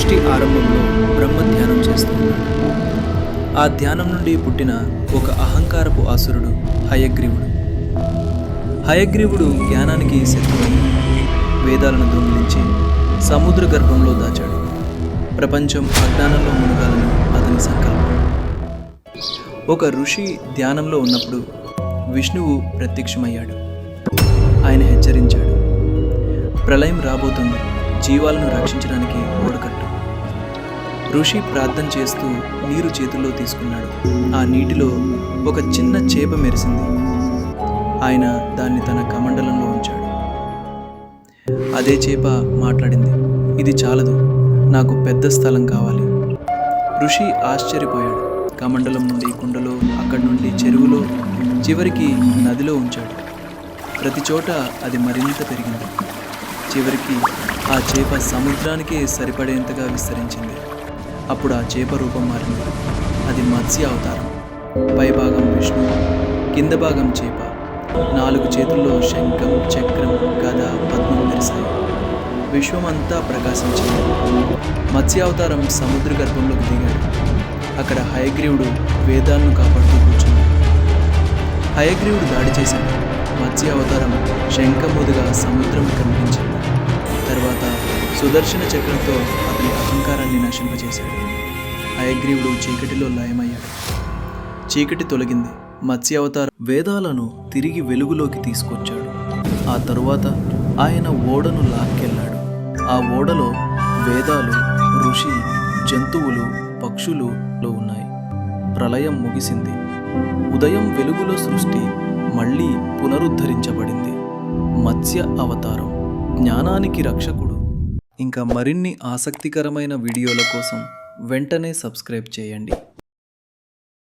సృష్టి ఆరంభంలో బ్రహ్మ ధ్యానం చేస్తూ ఉన్నాడు ఆ ధ్యానం నుండి పుట్టిన ఒక అహంకారపు ఆసురుడు హయగ్రీవుడు. హయగ్రీవుడు జ్ఞానానికి శత్రువై వేదాలను దొంగిలించి సముద్ర గర్భంలో దాచాడు. ప్రపంచం అజ్ఞానంలో మునగాలని అతని సంకల్పం. ఒక ఋషి ధ్యానంలో ఉన్నప్పుడు విష్ణువు ప్రత్యక్షమయ్యాడు. ఆయన హెచ్చరించాడు. ప్రళయం రాబోతుంది. జీవాలను రక్షించడానికి ఓడక ఋషి ప్రార్థన చేస్తూ నీరు చేతుల్లో తీసుకున్నాడు. ఆ నీటిలో ఒక చిన్న చేప మెరిసింది. ఆయన దాన్ని తన కమండలంలో ఉంచాడు. అదే చేప మాట్లాడింది ఇది చాలదు నాకు పెద్ద స్థలం కావాలి. ఋషి ఆశ్చర్యపోయాడు. కమండలం నుండి కుండలో అక్కడి నుండి చెరువులో చివరికి నదిలో ఉంచాడు. ప్రతి చోట అది మరింత పెరిగింది. చివరికి ఆ చేప సముద్రానికే సరిపడేంతగా విస్తరించింది. అప్పుడు ఆ చేప రూపం మారింది అది మత్స్య అవతారం. పైభాగం విష్ణు కింద భాగం చేప. నాలుగు చేతుల్లో శంఖం చక్రం గద పద్మం మెరిశాయి. విశ్వమంతా ప్రకాశించింది. మత్స్యావతారం సముద్ర గర్భంలోకి దిగాడు. అక్కడ హయగ్రీవుడు వేదాలను కాపాడుతూ కూర్చున్నాడు. హయగ్రీవుడు దాడి చేశాడు. మత్స్య అవతారం శంఖముదుగా సముద్రం కనిపించింది సుదర్శన చక్రంతో అతని అహంకారాన్ని నశింపజేశాడు. హయగ్రీవుడు చీకటిలో లయమయ్యాడు. చీకటి తొలగింది. మత్స్య అవతారం వేదాలను తిరిగి వెలుగులోకి తీసుకొచ్చాడు. ఆ తరువాత ఆయన ఓడను లాక్కెళ్ళాడు. ఆ ఓడలో వేదాలు ఋషి జంతువులు పక్షులు లో ఉన్నాయి. ప్రళయం ముగిసింది. ఉదయం వెలుగులో సృష్టి మళ్ళీ పునరుద్ధరించబడింది. మత్స్య అవతారం. జ్ఞానానికి రక్షకుడు ఇంకా మరిన్ని ఆసక్తికరమైన వీడియోల కోసం వెంటనే సబ్స్క్రైబ్ చేయండి.